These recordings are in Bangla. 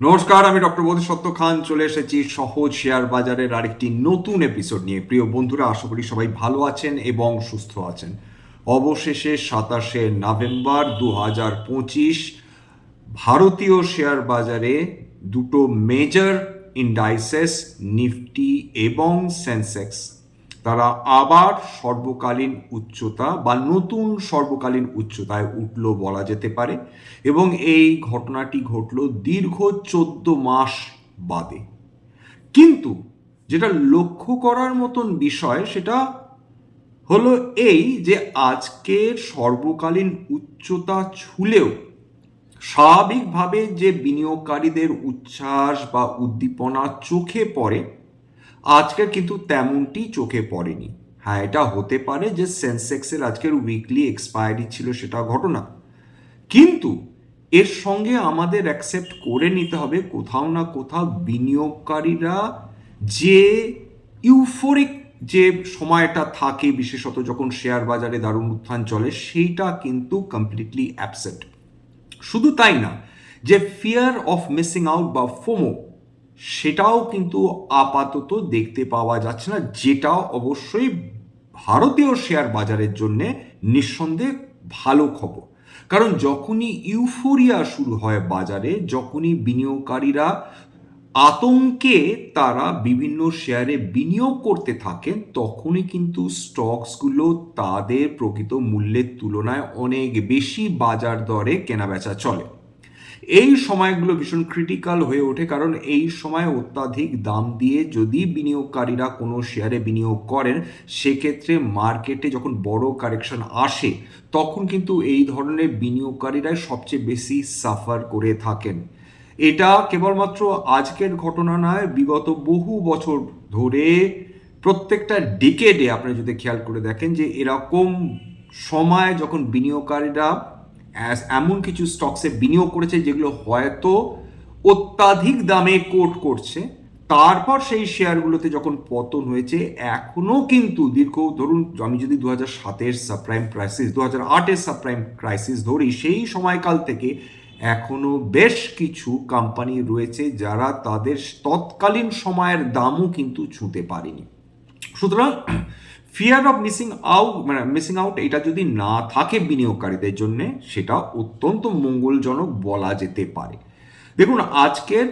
নমস্কার, আমি ডক্টর বোধিসত্ত্ব খান। চলে এসেছি সহজ শেয়ার বাজারের আরেকটি নতুন এপিসোড নিয়ে। প্রিয় বন্ধুরা, আশা করি সবাই ভালো আছেন এবং সুস্থ আছেন। অবশেষে সাতাশে নভেম্বর দু হাজার পঁচিশ ভারতীয় শেয়ার বাজারে দুটো মেজর ইন্ডাইসেস নিফটি এবং সেন্সেক্স তারা আবার সর্বকালীন উচ্চতা বা নতুন সর্বকালীন উচ্চতায় উঠল বলা যেতে পারে এবং এই ঘটনাটি ঘটল দীর্ঘ চোদ্দ মাস বাদে। কিন্তু যেটা লক্ষ্য করার মতন বিষয় সেটা হলো এই যে আজকের সর্বকালীন উচ্চতা ছুলেও স্বাভাবিকভাবে যে বিনিয়োগকারীদের উচ্ছ্বাস বা উদ্দীপনা চোখে পড়ে আজকের কিন্তু তেমনটি চোখে পড়েনি। হ্যাঁ এটা হতে পারে যে সেন্সেক্সের আজকের উইকলি এক্সপায়ারি ছিল সেটা ঘটনা। কিন্তু এর সঙ্গে আমাদের অ্যাকসেপ্ট করে নিতে হবে কোথাও না কোথাও বিনিয়োগকারীরা যে ইউফোরিক যে সময়টা থাকে বিশেষত যখন শেয়ার বাজারে দারুণ উত্থান চলে, সেইটা কিন্তু কমপ্লিটলি অ্যাবসেন্ট শুধু তাই না, যে ফিয়ার অফ মিসিং আউট বা ফোমো সেটাও কিন্তু আপাতত দেখতে পাওয়া যাচ্ছে না, যেটা অবশ্যই ভারতীয় শেয়ার বাজারের জন্য নিঃসন্দেহে ভালো খবর। কারণ যখনই ইউফোরিয়া শুরু হয় বাজারে, যখনই বিনিয়োগকারীরা আতঙ্কে তারা বিভিন্ন শেয়ারে বিনিয়োগ করতে থাকেন, তখনই কিন্তু স্টকসগুলো তাদের প্রকৃত মূল্যের তুলনায় অনেক বেশি বাজার দরে কেনাবেচা চলে। এই সময়গুলো ভীষণ ক্রিটিক্যাল হয়ে ওঠে কারণ এই সময় অত্যাধিক দাম দিয়ে যদি বিনিয়োগকারীরা কোনো শেয়ারে বিনিয়োগ করেন, সেক্ষেত্রে মার্কেটে যখন বড় কারেকশন আসে, তখন কিন্তু এই ধরনের বিনিয়োগকারীরাই সবচেয়ে বেশি সাফার করে থাকেন। এটা কেবলমাত্র আজকের ঘটনা নয়, বিগত বহু বছর ধরে প্রত্যেকটা ডিকেডে আপনি যদি খেয়াল করে দেখেন যে এরকম সময় যখন বিনিয়োগকারীরা এমন কিছু স্টকসে বিনিয়োগ করেছে যেগুলো হয়তো অত্যাধিক দামে কোট করছে, তারপর সেই শেয়ারগুলোতে যখন পতন হয়েছে এখনও কিন্তু দীর্ঘ, ধরুন আমি যদি দু হাজার সাতের সাবপ্রাইম ক্রাইসিস দু হাজার আটের সাবপ্রাইম ক্রাইসিস ধরি, সেই সময়কাল থেকে এখনও বেশ কিছু কোম্পানি রয়েছে যারা তাদের তৎকালীন সময়ের দামও কিন্তু ছুঁতে পারেনি। সুতরাং ফিয়ার অফ মিসিং আউট মানে মিসিং আউট এটা যদি না থাকে বিনিয়োগকারীদের জন্য, সেটা অত্যন্ত মঙ্গলজনক বলা যেতে পারে। দেখুন, আজকের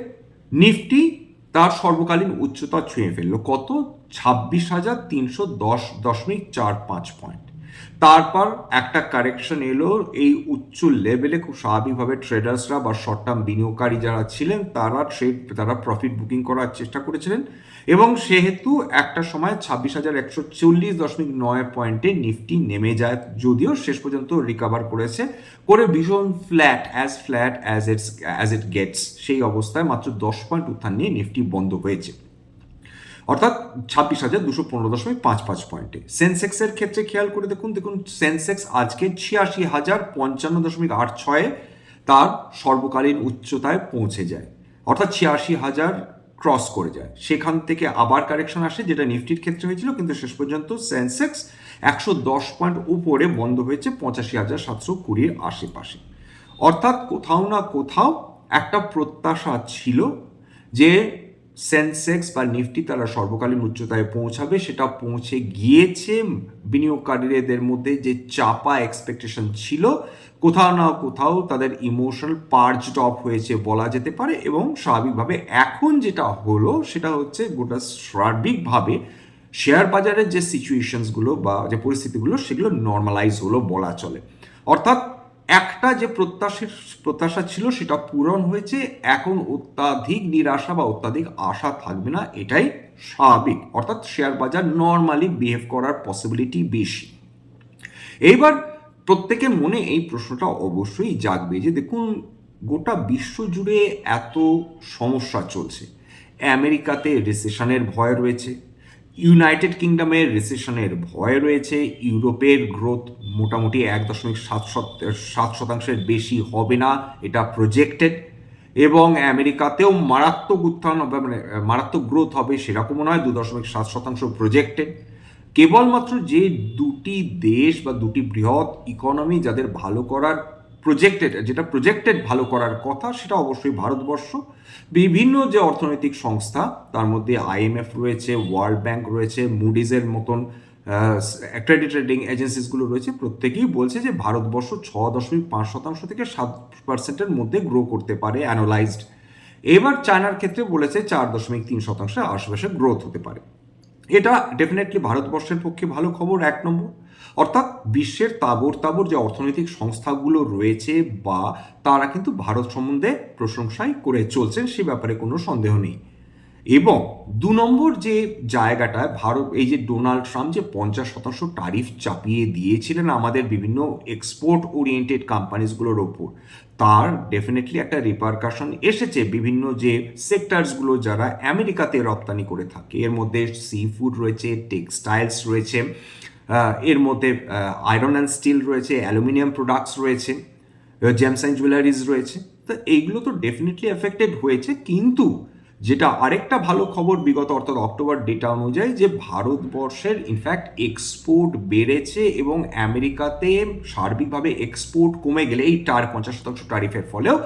নিফটি তার সর্বকালীন উচ্চতা ছুঁয়ে ফেলল কত? ছাব্বিশ হাজার তিনশো দশ দশমিক চার পাঁচ পয়েন্ট তারপর একটা কারেকশন এলো, এই উচ্চ লেভেলে খুব স্বাভাবিকভাবে ট্রেডার্সরা বা শর্ট টার্ম বিনিয়োগকারী যারা ছিলেন, তারা ট্রেড তারা প্রফিট বুকিং করার চেষ্টা করেছিলেন এবং সেহেতু একটা সময় ছাব্বিশ হাজার একশো চল্লিশ দশমিক নয় পয়েন্টে নিফটি নেমে যায়, যদিও শেষ পর্যন্ত রিকাভার করেছে, করে ভীষণ flat as flat as it's as it gets সেই অবস্থায় মাত্র দশ পয়েন্ট উত্থান নিয়ে নিফটি বন্ধ হয়েছে। অর্থাৎ ছাব্বিশ হাজার দুশো পনেরো দশমিক পাঁচ পাঁচ পয়েন্টে সেন্সেক্সের ক্ষেত্রে খেয়াল করে দেখুন দেখুন সেন্সেক্স আজকে ছিয়াশি হাজার পঞ্চান্ন দশমিক আট ছয়ে তার সর্বকালীন উচ্চতায় পৌঁছে যায়। অর্থাৎ ছিয়াশি হাজার ক্রস করে যায়। সেখান থেকে আবার কারেকশন আসে, যেটা নিফটির ক্ষেত্রে হয়েছিল, কিন্তু শেষ পর্যন্ত সেন্সেক্স একশো দশ পয়েন্ট উপরে বন্ধ হয়েছে, পঁচাশি হাজার সাতশো কুড়ির আশেপাশে। অর্থাৎ কোথাও না কোথাও একটা প্রত্যাশা ছিল যে সেন্সেক্স বা নিফটি তারা সর্বকালীন উচ্চতায় পৌঁছাবে, সেটা পৌঁছে গিয়েছে। বিনিয়োগকারীদের মধ্যে যে চাপা এক্সপেকটেশন ছিল, কোথাও না কোথাও তাদের ইমোশনাল পার্জ অফ হয়েছে বলা যেতে পারে এবং স্বাভাবিকভাবে এখন যেটা হলো, সেটা হচ্ছে গোটা সার্বিকভাবে শেয়ার বাজারের যে সিচুয়েশনসগুলো বা যে পরিস্থিতিগুলো, সেগুলো নর্মালাইজ হলো বলা চলে। অর্থাৎ একটা যে প্রত্যাশার, প্রত্যাশা ছিল সেটা পূরণ হয়েছে, এখন অত্যাধিক নিরাশা বা অত্যাধিক আশা থাকবে না, এটাই স্বাভাবিক। অর্থাৎ শেয়ার বাজার নর্মালি বিহেভ করার পসিবিলিটি বেশি। এইবার প্রত্যেকের মনে এই প্রশ্নটা অবশ্যই জাগবে যে দেখুন, গোটা বিশ্ব জুড়ে এত সমস্যা চলছে। আমেরিকাতে রিসেশনের ভয় রয়েছে ইউনাইটেড কিংডমের রিসেশনের ভয় রয়েছে। ইউরোপের গ্রোথ মোটামুটি এক দশমিক সাত সাত শতাংশের বেশি হবে না, এটা প্রজেক্টেড এবং আমেরিকাতেও মারাত্মক উত্থান হবে মানে মারাত্মক গ্রোথ হবে সেরকমও নয়, দু দশমিক সাত শতাংশ প্রজেক্টেড কেবলমাত্র যে দুটি দেশ বা দুটি বৃহৎ ইকোনমি যাদের ভালো করার প্রজেক্টেড যেটা প্রজেক্টেড ভালো করার কথা, সেটা অবশ্যই ভারতবর্ষ। বিভিন্ন যে অর্থনৈতিক সংস্থা, তার মধ্যে আইএমএফ রয়েছে ওয়ার্ল্ড ব্যাংক রয়েছে মুডিজের মতন ক্রেডিট রেটিং এজেন্সিসগুলো রয়েছে, প্রত্যেকেই বলছে যে ভারতবর্ষ ছ দশমিক পাঁচ শতাংশ থেকে সাত পার্সেন্টের মধ্যে গ্রো করতে পারে অ্যানালাইজড এবার চায়নার ক্ষেত্রে বলেছে চার দশমিক তিন শতাংশের আশেপাশে গ্রোথ হতে পারে। এটা ডেফিনেটলি ভারতবর্ষের পক্ষে ভালো খবর, এক নম্বর। অর্থাৎ বিশ্বের তাবর তাবর যে অর্থনৈতিক সংস্থাগুলো রয়েছে বা তারা কিন্তু ভারত সম্বন্ধে প্রশংসাই করে চলছেন, সে ব্যাপারে কোনো সন্দেহ নেই। এবং দু নম্বর যে জায়গাটায় ভারত এই যে ডোনাল্ড ট্রাম্প যে পঞ্চাশ শতাংশ ট্যারিফ চাপিয়ে দিয়েছিলেন আমাদের বিভিন্ন এক্সপোর্ট ওরিয়েন্টেড কোম্পানিজগুলোর ওপর, তার ডেফিনেটলি একটা রিপারকাশন এসেছে বিভিন্ন যে সেক্টরসগুলো যারা আমেরিকাতে রপ্তানি করে থাকে। এর মধ্যে সি ফুড রয়েছে টেক্সটাইলস রয়েছে এর মধ্যে আয়রন অ্যান্ড স্টিল রয়েছে অ্যালুমিনিয়াম প্রোডাক্টস রয়েছে জেমস অ্যান্ড জুয়েলারিজ রয়েছে। তো এইগুলো তো ডেফিনেটলি এফেক্টেড হয়েছে, কিন্তু যেটা আরেকটা ভালো খবর বিগত অর্থাৎ অক্টোবর ডেটা অনুযায়ী যে ভারতবর্ষের ইনফ্যাক্ট এক্সপোর্ট বেড়েছে এবং আমেরিকাতে সার্বিকভাবে এক্সপোর্ট কমে গেলে, এই টার পঞ্চাশ শতাংশ ট্যারিফের ফলেও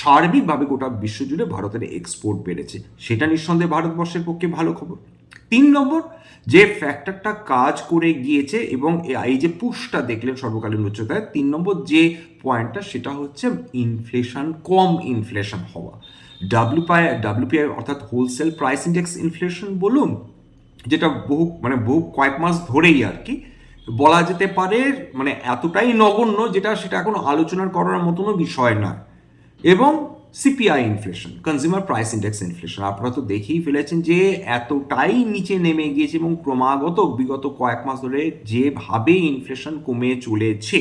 সার্বিকভাবে গোটা বিশ্বজুড়ে ভারতের এক্সপোর্ট বেড়েছে। সেটা নিঃসন্দেহে ভারতবর্ষের পক্ষে ভালো খবর। তিন নম্বর, যে ফ্যাক্টরটা কাজ করে গিয়েছে এবং এই যে পুশটা দেখলেন সর্বকালীন উচ্চতায়, তিন নম্বর যে পয়েন্টটা সেটা হচ্ছে ইনফ্লেশন কম ইনফ্লেশন হওয়া। W P I W P I অর্থাৎ হোলসেল প্রাইস ইন্ডেক্স ইনফ্লেশন বলুন, যেটা বহু মানে বহু কয়েক মাস ধরেই আর কি, বলা যেতে পারে মানে এতটাই নগণ্য যেটা সেটা এখন আলোচনার করার মতনও বিষয় নয় এবং CPI inflation consumer price index inflation আপনারা তো দেখেই ফেলেছেন যে এতটাই নিচে নেমে গিয়েছে এবং ক্রমাগত বিগত কয়েক মাস ধরে যেভাবে ইনফ্লেশন কমে চলেছে,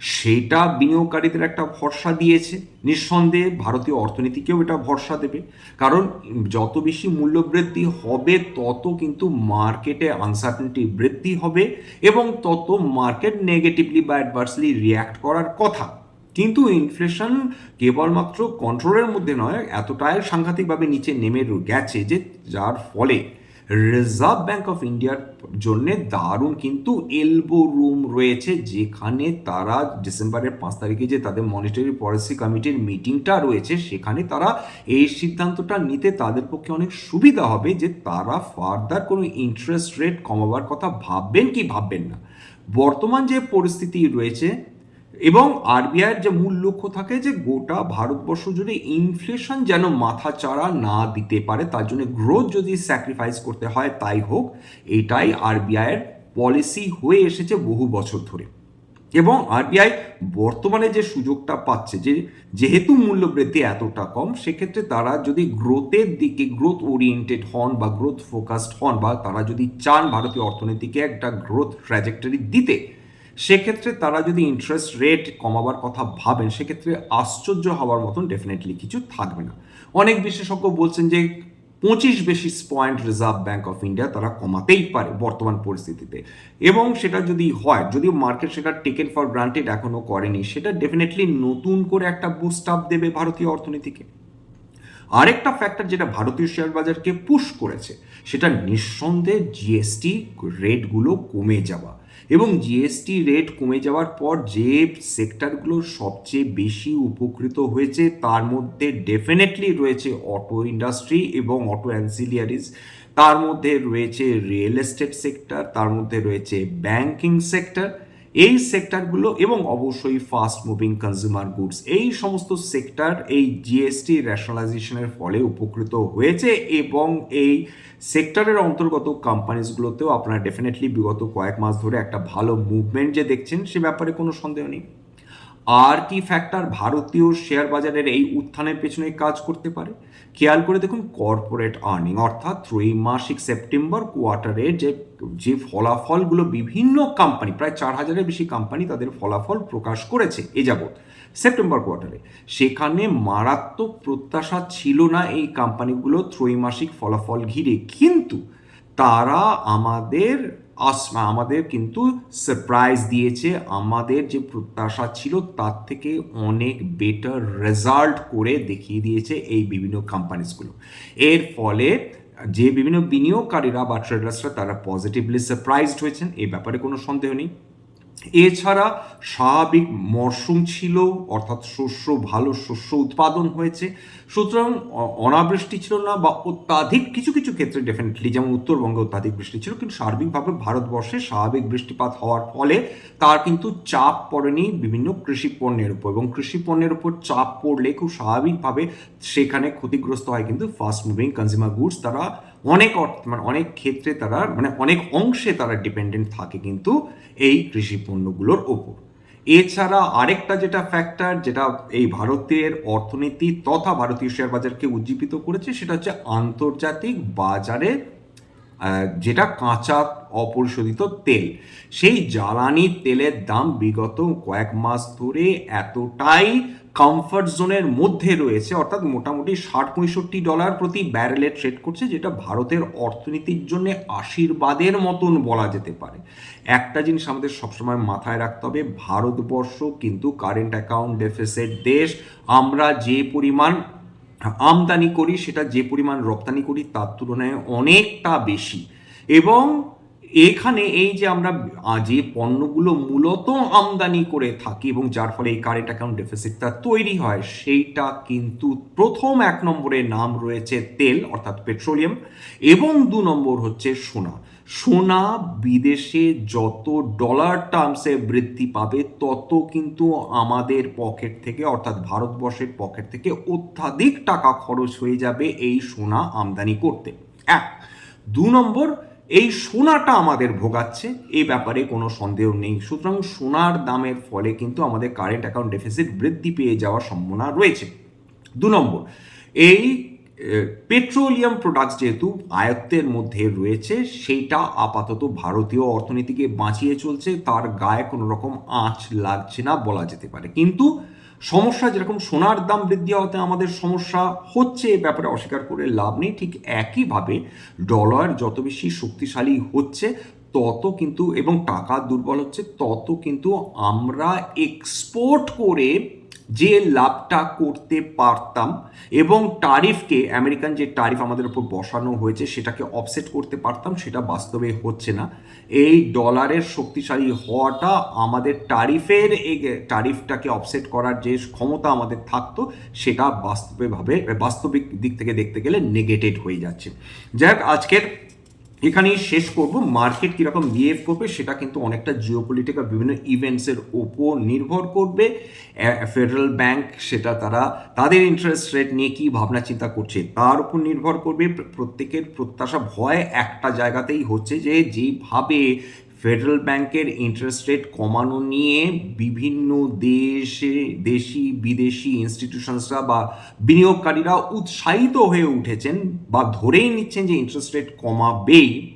সেটা বিনিয়োগকারীদের একটা ভরসা দিয়েছে। নিঃসন্দেহে ভারতীয় অর্থনীতিকেও এটা ভরসা দেবে। কারণ যত বেশি মূল্যবৃদ্ধি হবে, তত কিন্তু মার্কেটে আনসার্টেনটি বৃদ্ধি হবে এবং তত মার্কেট নেগেটিভলি বা অ্যাডভার্সলি রিয়্যাক্ট করার কথা। কিন্তু ইনফ্লেশন কেবলমাত্র কন্ট্রোলের মধ্যে নয়, এতটাই সাংঘাতিকভাবে নিচে নেমে গেছে যে যার ফলে রিজার্ভ ব্যাংক অফ ইন্ডিয়ার জন্য দারুণ কিন্তু এলবো রুম রয়েছে, যেখানে তারা ডিসেম্বরের পাঁচ তারিখে যে তাদের মনিটারি পলিসি কমিটির মিটিংটা রয়েছে, সেখানে তারা এই সিদ্ধান্তটা নিতে তাদের পক্ষে অনেক সুবিধা হবে যে তারা ফার্দার কোনো ইন্টারেস্ট রেট কমাবার কথা ভাববেন কি ভাববেন না। বর্তমান যে পরিস্থিতি রয়েছে এবং আরবিআইয়ের যে মূল লক্ষ্য থাকে যে গোটা ভারতবর্ষ জুড়ে ইনফ্লেশন যেন মাথা চাড়া না দিতে পারে, তার জন্য গ্রোথ যদি স্যাক্রিফাইস করতে হয়, তাই হোক, এটাই আরবিআইয়ের পলিসি হয়ে এসেছে বহু বছর ধরে। এবং আরবিআই বর্তমানে যে সুযোগটা পাচ্ছে যে, যেহেতু মূল্যবৃদ্ধি এতটা কম, সেক্ষেত্রে তারা যদি গ্রোথের দিকে গ্রোথ ওরিয়েন্টেড হন বা গ্রোথ ফোকাসড হন বা তারা যদি চান ভারতীয় অর্থনীতিকে একটা গ্রোথ ট্র্যাজেক্টরি দিতে সেক্ষেত্রে তারা যদি ইন্টারেস্ট রেট কমাবার কথা ভাবেন, সেক্ষেত্রে আশ্চর্য হওয়ার মতন ডেফিনেটলি কিছু থাকবে না। অনেক বিশেষজ্ঞ বলছেন যে পঁচিশ basis point Reserve Bank of India তারা কমাতেই পারে বর্তমান পরিস্থিতিতে। এবং সেটা যদি হয়, যদিও মার্কেট সেটা টেকেন ফর গ্রান্টেড এখনও করেনি, সেটা ডেফিনেটলি নতুন করে একটা বুস্ট আপ দেবে ভারতীয় অর্থনীতিকে। আরেকটা ফ্যাক্টর যেটা ভারতীয় শেয়ার বাজারকে পুশ করেছে, সেটা নিঃসন্দেহে জিএসটি রেটগুলো কমে যাওয়া। এবং জিএসটি রেট কমে যাওয়ার পর যে সেক্টরগুলো সবচেয়ে বেশি উপকৃত হয়েছে, তার মধ্যে ডেফিনেটলি রয়েছে অটো ইন্ডাস্ট্রি এবং অটো অ্যান্সিলিয়ারিজ তার মধ্যে রয়েছে রিয়েল এস্টেট সেক্টর তার মধ্যে রয়েছে ব্যাংকিং সেক্টর এই সেক্টরগুলো এবং অবশ্যই ফাস্ট মুভিং কনজিউমার গুডস এই সমস্ত সেক্টর এই জিএসটি রেশনালাইজেশনের ফলে উপকৃত হয়েছে এবং এই সেক্টরের অন্তর্গত কোম্পানিজগুলোতেও আপনারা ডেফিনেটলি বিগত কয়েক মাস ধরে একটা ভালো মুভমেন্ট যে দেখছেন, সে ব্যাপারে কোনো সন্দেহ নেই। আর কি ফ্যাক্টর ভারতীয় শেয়ার বাজারের এই উত্থানের পেছনে কাজ করতে পারে? খেয়াল করে দেখুন কর্পোরেট আর্নিং অর্থাৎ ত্রৈমাসিক সেপ্টেম্বর কোয়ার্টারে যে যে ফলাফলগুলো বিভিন্ন কোম্পানি প্রায় চার হাজারের বেশি কোম্পানি তাদের ফলাফল প্রকাশ করেছে এ যাবৎ, সেপ্টেম্বর কোয়ার্টারে সেখানে মারাত্মক প্রত্যাশা ছিল না এই কোম্পানিগুলো ত্রৈমাসিক ফলাফল ঘিরে। কিন্তু তারা আমাদের আসমা আমাদের কিন্তু সারপ্রাইজ দিয়েছে। আমাদের যে প্রত্যাশা ছিল, তার থেকে অনেক বেটার রেজাল্ট করে দেখিয়ে দিয়েছে এই বিভিন্ন কোম্পানিজগুলো এর ফলে যে বিভিন্ন বিনিয়োগকারীরা বা ট্রেডার্সরা তারা পজিটিভলি সারপ্রাইজড হয়েছেন এই ব্যাপারে কোনো সন্দেহ নেই। এছাড়া স্বাভাবিক মরশুম ছিল, অর্থাৎ শস্য, ভালো শস্য উৎপাদন হয়েছে। সুতরাং অনাবৃষ্টি ছিল না বা অত্যাধিক কিছু কিছু ক্ষেত্রে ডেফিনেটলি যেমন উত্তরবঙ্গে অত্যাধিক বৃষ্টি ছিল, কিন্তু সার্বিকভাবে ভারতবর্ষে স্বাভাবিক বৃষ্টিপাত হওয়ার ফলে তার কিন্তু চাপ পড়েনি বিভিন্ন কৃষি পণ্যের উপর এবং কৃষি পণ্যের উপর চাপ পড়লে খুব স্বাভাবিকভাবে সেখানে ক্ষতিগ্রস্ত হয় কিন্তু ফাস্ট মুভিং কনজিউমার গুডস তারা অনেক অর্থ মানে অনেক ক্ষেত্রে তারা মানে অনেক অংশে তারা ডিপেন্ডেন্ট থাকে কিন্তু এই কৃষি পণ্যগুলোর ওপর। এছাড়া আরেকটা যেটা ফ্যাক্টর যেটা এই ভারতের অর্থনীতি তথা ভারতীয় শেয়ার বাজারকে উজ্জীবিত করেছে, সেটা হচ্ছে আন্তর্জাতিক বাজারে যেটা কাঁচা অপরিশোধিত তেল। সেই জ্বালানি তেলের দাম বিগত কয়েক মাস ধরে এতটাই কমফর্ট জোনের মধ্যে রয়েছে, অর্থাৎ মোটামুটি ষাট পঁয়ষট্টি ডলার প্রতি ব্যারেলে ট্রেড করছে, যেটা ভারতের অর্থনীতির জন্য আশীর্বাদের মতন বলা যেতে পারে। একটা জিনিস আমাদের সবসময় মাথায় রাখতে হবে, ভারতবর্ষ কিন্তু কারেন্ট অ্যাকাউন্ট ডেফিসিট দেশ, আমরা যে পরিমাণ আমদানি করি, সেটা যে পরিমাণ রপ্তানি করি, তার তুলনায় অনেকটা বেশি। এবং এখানে এই যে আমরা যে পণ্যগুলো মূলত আমদানি করে থাকি এবং যার ফলে এই কারেন্ট অ্যাকাউন্ট ডেফিসিটটা তৈরি হয়, সেইটা কিন্তু প্রথম এক নম্বরে নাম রয়েছে তেল, অর্থাৎ পেট্রোলিয়াম, এবং দু নম্বর হচ্ছে সোনা। সোনা বিদেশে যত ডলার টার্মসে বৃদ্ধি পাবে, তত কিন্তু আমাদের পকেট থেকে, অর্থাৎ ভারতবর্ষের পকেট থেকে অত্যাধিক টাকা খরচ হয়ে যাবে এই সোনা আমদানি করতে। এক। দু নম্বর এই সোনাটা আমাদের ভোগাচ্ছে এই ব্যাপারে কোনো সন্দেহ নেই। সুতরাং সোনার দামের ফলে কিন্তু আমাদের কারেন্ট অ্যাকাউন্ট ডেফিসিট বৃদ্ধি পেয়ে যাওয়ার সম্ভাবনা রয়েছে। দু নম্বর, এই পেট্রোলিয়াম প্রোডাক্টস যেহেতু আয়ত্তের মধ্যে রয়েছে, সেইটা আপাতত ভারতীয় অর্থনীতিকে বাঁচিয়ে চলছে, তার গায়ে কোনো রকম আঁচ লাগছে না বলা যেতে পারে। কিন্তু সমস্যা যেরকম সোনার দাম বৃদ্ধি হওয়াতে আমাদের সমস্যা হচ্ছে, এ ব্যাপারে অস্বীকার করে লাভ নেই। ঠিক একইভাবে ডলার যত বেশি শক্তিশালী হচ্ছে, তত কিন্তু, এবং টাকা দুর্বল হচ্ছে, তত কিন্তু আমরা এক্সপোর্ট করে যে লাভটা করতে পারতাম এবং টারিফকে আমেরিকান যে টারিফ আমাদের উপর বসানো হয়েছে, সেটাকে অফসেট করতে পারতাম, সেটা বাস্তবে হচ্ছে না। এই ডলারের শক্তিশালী হওয়াটা আমাদের টারিফের টারিফটাকে অফসেট করার যে ক্ষমতা আমাদের থাকতো, সেটা বাস্তবেভাবে বাস্তবিক দিক থেকে দেখতে গেলে নেগেটেড হয়ে যাচ্ছে। যাই হোক, আজকের এখানেই শেষ করব মার্কেট কীরকম বিহেভ করবে, সেটা কিন্তু অনেকটা জিওপলিটিক্যাল বিভিন্ন ইভেন্টসের ওপর নির্ভর করবে। ফেডারেল ব্যাংক সেটা তারা তাদের ইন্টারেস্ট রেট নিয়ে কী ভাবনা চিন্তা করছে, তার উপর নির্ভর করবে। প্রত্যেকের প্রত্যাশা ভয় একটা জায়গাতেই হচ্ছে যে, যেভাবে ফেডারেল ব্যাংকের ইন্টারেস্ট রেট কমানো নিয়ে বিভিন্ন দেশে, দেশি, বিদেশি ইনস্টিটিউশনসরা বা বিনিয়োগকারীরা উৎসাহিত হয়ে উঠেছেন বা ধরেই নিচ্ছেন যে ইন্টারেস্ট রেট কমাবেই।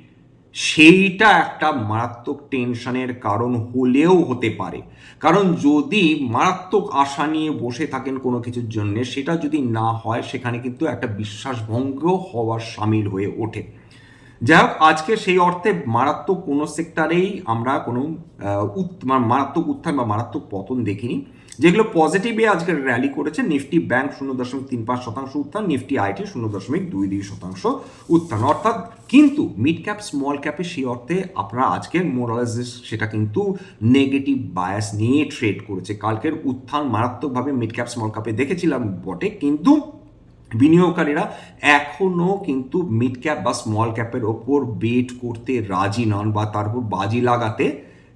সেইটা একটা মারাত্মক টেনশনের কারণ হলেও হতে পারে। কারণ যদি মারাত্মক আশা নিয়ে বসে থাকেন কোনো কিছুর জন্য, সেটা যদি না হয়, সেখানে কিন্তু একটা বিশ্বাসভঙ্গ হওয়ার সামিল হয়ে ওঠে। যাই হোক, আজকে সেই অর্থে মারাত্মক কোনো সেক্টরেই আমরা কোনো মানে মারাত্মক উত্থান বা মারাত্মক পতন দেখিনি। যেগুলো পজিটিভে আজকে র্যালি করেছে, নিফটি ব্যাংক শূন্য দশমিক তিন পাঁচ শতাংশ উত্থান, নিফটি আইটি শূন্য দশমিক দুই দুই শতাংশ উত্থান। অর্থাৎ কিন্তু মিড ক্যাপ স্মল ক্যাপে সেই অর্থে আপনারা আজকের মোরালাইজ সেটা কিন্তু নেগেটিভ বায়াস নিয়ে ট্রেড করেছে। কালকের উত্থান মারাত্মকভাবে মিড ক্যাপ স্মল ক্যাপে দেখেছিলাম বটে, কিন্তু বিনিয়োগকারীরা এখনও কিন্তু মিড ক্যাপ বা স্মল ক্যাপের ওপর বেট করতে রাজি নন বা তার উপর বাজি লাগাতে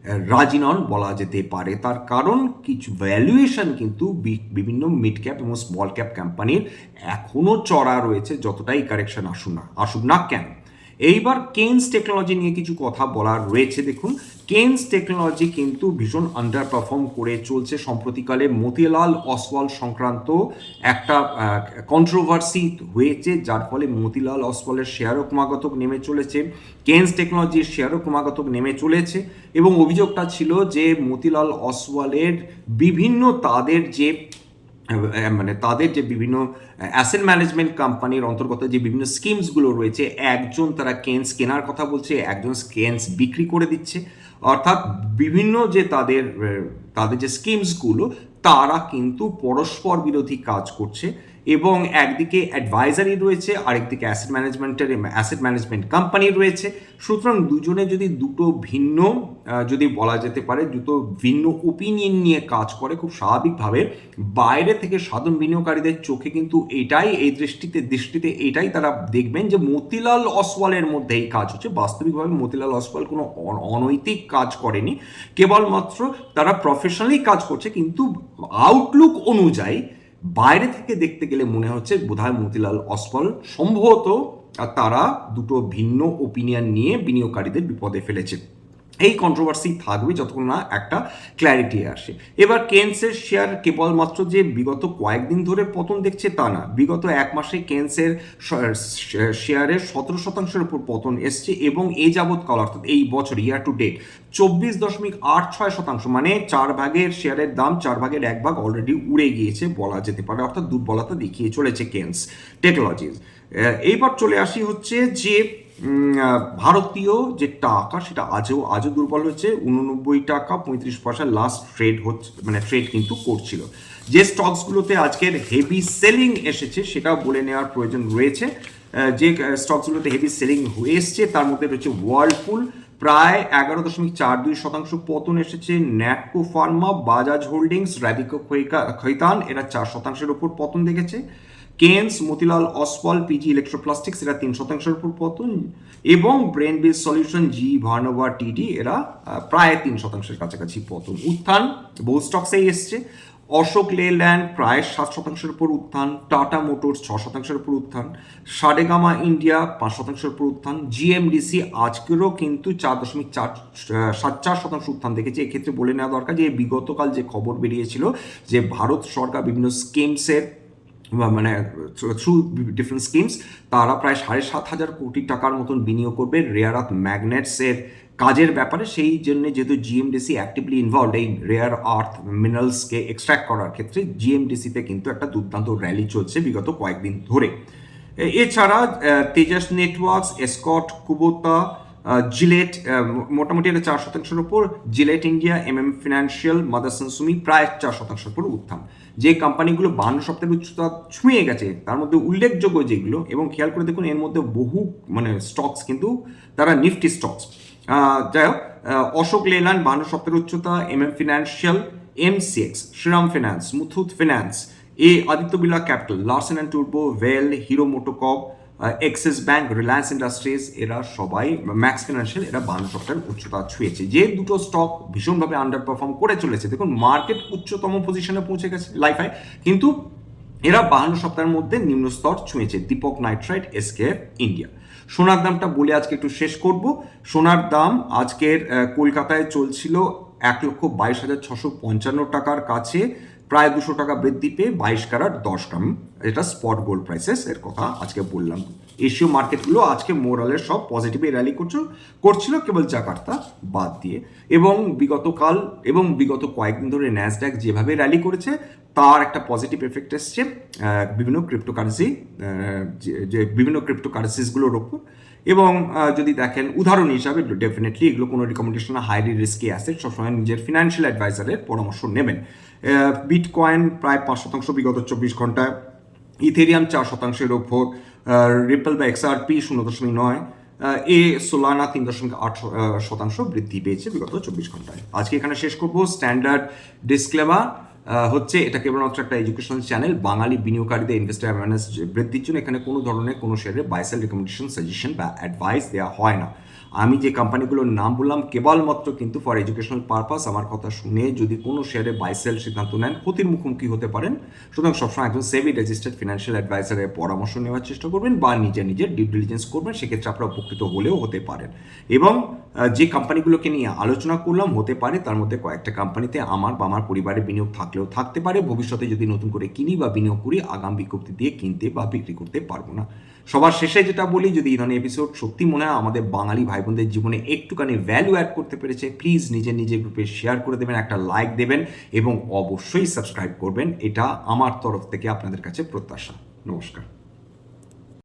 রাজি নন বলা যেতে পারে। তার কারণ কিছু ভ্যালুয়েশন কিন্তু বিভিন্ন মিড ক্যাপ এবং স্মল ক্যাপ কোম্পানির এখনও চড়া রয়েছে, যতটাই কারেকশন আসুক না আসুক না কেন। এইবার কেন্স টেকনোলজি নিয়ে কিছু কথা বলার রয়েছে, দেখুন। কেন্স টেকনোলজি কিন্তু ভীষণ আন্ডার পারফর্ম করে চলছে সম্প্রতিকালে। মতিলাল অসওয়াল সংক্রান্ত একটা কন্ট্রোভার্সি হয়েছে, যার ফলে মতিলাল অসওয়ালের শেয়ারও ক্রমাগত নেমে চলেছে। কেন্স টেকনোলজির শেয়ারও ক্রমাগত নেমে চলেছে। এবং অভিযোগটা ছিল যে মতিলাল অসওয়ালের বিভিন্ন তাদের যে মানে তাদের যে বিভিন্ন অ্যাসেট ম্যানেজমেন্ট কোম্পানির অন্তর্গত যে বিভিন্ন স্কিমসগুলো রয়েছে, একজন তারা কেন্স কেনার কথা বলছে, একজন কেন্স বিক্রি করে দিচ্ছে। অর্থাৎ বিভিন্ন যে তাদের তাদের যে স্কিমসগুলো তারা কিন্তু পরস্পর বিরোধী কাজ করছে। এবং একদিকে অ্যাডভাইজারি রয়েছে, আরেকদিকে অ্যাসেট ম্যানেজমেন্টের অ্যাসেট ম্যানেজমেন্ট কোম্পানি রয়েছে। সুতরাং দুজনে যদি দুটো ভিন্ন যদি বলা যেতে পারে, দুটো ভিন্ন ওপিনিয়ন নিয়ে কাজ করে, খুব স্বাভাবিকভাবে বাইরে থেকে সাধারণ বিনিয়োগকারীদের চোখে কিন্তু এটাই, এই দৃষ্টিতে দৃষ্টিতে এটাই তারা দেখবেন যে মতিলাল অসওয়ালের মধ্যে এই কাজ হচ্ছে। বাস্তবিকভাবে মতিলাল অসওয়াল কোনো অনৈতিক কাজ করেনি। কেবলমাত্র তারা প্রফেশনালি কাজ করছে, কিন্তু আউটলুক অনুযায়ী বাইরে থেকে দেখতে গেলে মনে হচ্ছে বোধহয় মতিলাল অসফল। সম্ভবত তারা দুটো ভিন্ন ওপিনিয়ন নিয়ে বিনিয়োগকারীদের বিপদে ফেলেছে। এই কন্ট্রোভার্সি থাকবে যতক্ষণ না একটা ক্ল্যারিটি আসে। এবার কেন্সের শেয়ার কেবলমাত্র যে বিগত কয়েকদিন ধরে পতন দেখছে তা না। বিগত এক মাসে কেন্সের শেয়ারের সতেরো শতাংশের উপর পতন এসছে এবং এই যাবৎকাল, অর্থাৎ এই বছর ইয়ার টু ডেট চব্বিশ দশমিক আট ছয় শতাংশ মানে চার ভাগের শেয়ারের দাম চার ভাগের এক ভাগ অলরেডি উড়ে গিয়েছে বলা যেতে পারে, অর্থাৎ দুর্বলতা দেখিয়ে চলেছে কেন্স টেকনোলজিস এইবার চলে আসি হচ্ছে যে ভারতীয় যে টাকা সেটা আজও আজও দুর্বল হচ্ছে। উননব্বই টাকা, পঁয়ত্রিশ পয়সা লাস্ট ট্রেড হচ্ছে মানে ট্রেড কিন্তু করছিল। যে স্টকসগুলোতে আজকের হেভি সেলিং এসেছে, সেটাও বলে নেওয়ার প্রয়োজন রয়েছে। যে স্টকসগুলোতে হেভি সেলিং হয়ে এসছে, তার মধ্যে রয়েছে ওয়ার্লপুল প্রায় এগারো দশমিক চার দুই শতাংশ পতন এসেছে। ন্যাটকো ফার্মা, বাজাজ হোল্ডিংস র্যাবিকো খৈতান, এরা চার শতাংশের উপর পতন দেখেছে। কেন্স, মতিলাল অসওয়াল পিজি ইলেকট্রোপ্লাস্টিক্স, এরা তিন শতাংশের উপর পতন, এবং Brainbees Solutions, GE Vernova TD, এরা প্রায় তিন শতাংশের কাছাকাছি পতন। উত্থান বহু স্টকসেই এসছে। অশোক লেল্যান্ড প্রায় সাত শতাংশের উপর উত্থান, টাটা মোটরস ছ শতাংশের উপর উত্থান, সারেগামা ইন্ডিয়া পাঁচ শতাংশের উপর উত্থান, জিএমডিসি আজকেরও কিন্তু চার দশমিক চার সাত চার শতাংশ উত্থান দেখেছে। এক্ষেত্রে বলে নেওয়া দরকার যে, বিগতকাল যে খবর বেরিয়েছিল যে, ভারত সরকার বিভিন্ন স্কিমসের মানে থ্রু ডিফারেন্ট স্কিমস তারা প্রায় সাড়ে সাত হাজার কোটি টাকার মতন বিনিয়োগ করবে রেয়ার আর্থ ম্যাগনেটসের কাজের ব্যাপারে। সেই জন্য যেহেতু জিএমডিসি অ্যাক্টিভলি ইনভলভ এই রেয়ার আর্থ মিনারেলসকে এক্সট্র্যাক্ট করার ক্ষেত্রে জিএমডিসিতে কিন্তু একটা দুর্দান্ত র্যালি চলছে বিগত কয়েকদিন ধরে। এছাড়া Tejas Networks Escorts Kubota Gillette মোটামুটি এটা চার শতাংশের উপর। Gillette India M M Financial Motherson Sumi প্রায় চার শতাংশের উপর উত্থান। যে কোম্পানিগুলো বান্ন সপ্তাহের উচ্চতা ছুঁয়ে গেছে, তার মধ্যে উল্লেখযোগ্য যেগুলো, এবং খেয়াল করে দেখুন, এর মধ্যে বহু মানে স্টকস কিন্তু তারা নিফটি স্টকস যাই হোক অশোক লেল্যান্ড, বান্ন সপ্তাহের উচ্চতা M M Financial M MCX Shriram Finance Muthoot Finance A Aditya Birla Capital Larsen and টুর্বো well Hero MotoCorp Axis Bank Reliance Industries এরা সবাই ম্যাক্স ফিনান্সিয়াল এরা বান্ন সপ্তাহের উচ্চতা ছুঁয়েছে। যে দুটো স্টক ভীষণভাবে আন্ডার পারফর্ম করে চলেছে, দেখুন মার্কেট উচ্চতম পজিশনে পৌঁছে গেছে লাইফাই কিন্তু এরা বাহান্ন সপ্তাহের মধ্যে নিম্ন স্তর ছুঁয়েছে দীপক নাইট্রাইট এসকেএফ ইন্ডিয়া সোনার দামটা বলে আজকে একটু শেষ করব। সোনার দাম আজকের কলকাতায় চলছিল এক লক্ষ বাইশ হাজার ছশো পঞ্চান্ন টাকার কাছে, প্রায় দুশো টাকা বৃদ্ধি পেয়ে বাইশ ক্যারাট দশ গ্রাম। এটা স্পট গোল্ড প্রাইসেস এর কথা আজকে বললাম। এশীয় মার্কেটগুলো আজকে মোরালের সব পজিটিভে র্যালি করছিল করছিল কেবল জাকার্তা বাদ দিয়ে। এবং বিগতকাল এবং বিগত কয়েকদিন ধরে ন্যাসড্যাক যেভাবে র্যালি করেছে, তার একটা পজিটিভ এফেক্ট এসছে বিভিন্ন ক্রিপ্টোকারেন্সি যে বিভিন্ন ক্রিপ্টোকারেন্সিসগুলোর ওপর। এবং যদি দেখেন উদাহরণ হিসাবে ডেফিনেটলি এগুলো কোনো রিকমেন্ডেশন হাইলি রিস্কি অ্যাসেট সবসময় নিজের ফিনান্সিয়াল অ্যাডভাইজারের পরামর্শ নেবেন। বিটকয়েন প্রায় পাঁচ শতাংশ বিগত চব্বিশ ঘন্টায় ইথেরিয়াম চার শতাংশের ওপর রিপল বা এক্সআরপি শূন্য দশমিক নয় এ সোলানা তিন দশমিক আট শতাংশ বৃদ্ধি পেয়েছে বিগত চব্বিশ ঘন্টায়। আজকে এখানে শেষ করব, স্ট্যান্ডার্ড ডিসক্লেমা হচ্ছে এটা কেবলমাত্র একটা এডুকেশনাল চ্যানেল, বাঙালি বিনিয়োগকারীদের ইনভেস্টার অ্যাওয়ারনেস বৃদ্ধির জন্য এখানে কোনো ধরনের কোনো শেয়ারের বাইসেল রেকমেন্ডেশন সাজেশন বা অ্যাডভাইস দেওয়া হয় না। আমি যে কোম্পানিগুলোর নাম বললাম, কেবলমাত্র কিন্তু ফর এডুকেশনাল পারপাস আমার কথা শুনে যদি কোনো শেয়ারে বাইসেল সিদ্ধান্ত নেন, ক্ষতির মুখোমুখি হতে পারেন। সুতরাং সবসময় একজন সেভি রেজিস্টার্ড ফিনান্সিয়াল অ্যাডভাইসারের পরামর্শ নেওয়ার চেষ্টা করবেন বা নিজের নিজের ডিউ ডিলিজেন্স করবেন, সেক্ষেত্রে আপনারা উপকৃত হলেও হতে পারেন। এবং যে কোম্পানিগুলোকে নিয়ে আলোচনা করলাম, হতে পারে তার মধ্যে কয়েকটা কোম্পানিতে আমার বা আমার পরিবারের বিনিয়োগ থাকলেও থাকতে পারে। ভবিষ্যতে যদি নতুন করে কিনি বা বিনিয়োগ করি, আগাম বিজ্ঞপ্তি দিয়ে কিনতে বা বিক্রি করতে পারব না। সবার শেষে যেটা বলি, যদি এই ধরনের এপিসোড সত্যি মনে হয় আমাদের বাঙালি ভাই বোনদের জীবনে একটুখানি ভ্যালু অ্যাড করতে পেরেছে প্লিজ নিজের নিজের গ্রুপে শেয়ার করে দেবেন, একটা লাইক দেবেন এবং অবশ্যই সাবস্ক্রাইব করবেন। এটা আমার তরফ থেকে আপনাদের কাছে প্রত্যাশা। নমস্কার।